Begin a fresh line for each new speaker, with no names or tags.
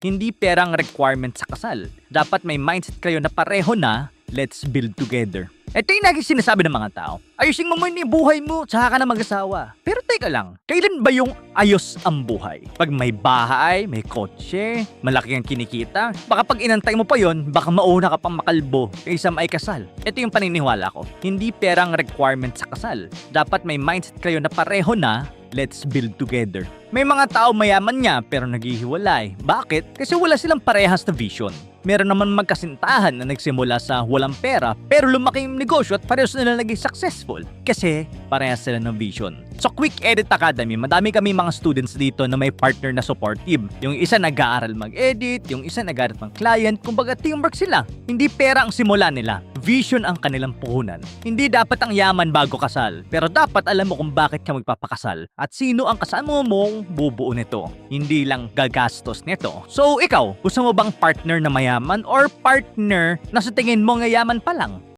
Hindi perang requirement sa kasal. Dapat may mindset kayo na pareho na, let's build together. Ito yung lagi sinasabi ng mga tao. Ayusin mo muna yung buhay mo, tsaka ka na mag-asawa. Pero teka lang, kailan ba yung ayos ang buhay? Pag may bahay, may kotse, malaki ang kinikita, baka pag inantay mo pa yon, baka mauna ka pang makalbo kaysa may kasal. Ito yung paniniwala ko. Hindi perang requirement sa kasal. Dapat may mindset kayo na pareho na, let's build together. May mga tao mayaman nga pero naghihiwalay. Bakit? Kasi wala silang parehas na vision. Meron naman magkasintahan na nagsimula sa walang pera pero lumaki yung negosyo at parehas nila naging successful kasi parehas sila ng vision. Sa Quick Edit Academy, madami kami mga students dito na may partner na supportive. Yung isa nag-aaral mag-edit, yung isa nag-aaral ng client, kumbaga teamwork sila. Hindi pera ang simula nila, vision ang kanilang puhunan. Hindi dapat ang yaman bago kasal, pero dapat alam mo kung bakit ka magpapakasal at sino ang kasama bubuo nito. Hindi lang gagastos nito. So ikaw, gusto mo bang partner na mayaman or partner na sa tingin mo ngayaman pa lang?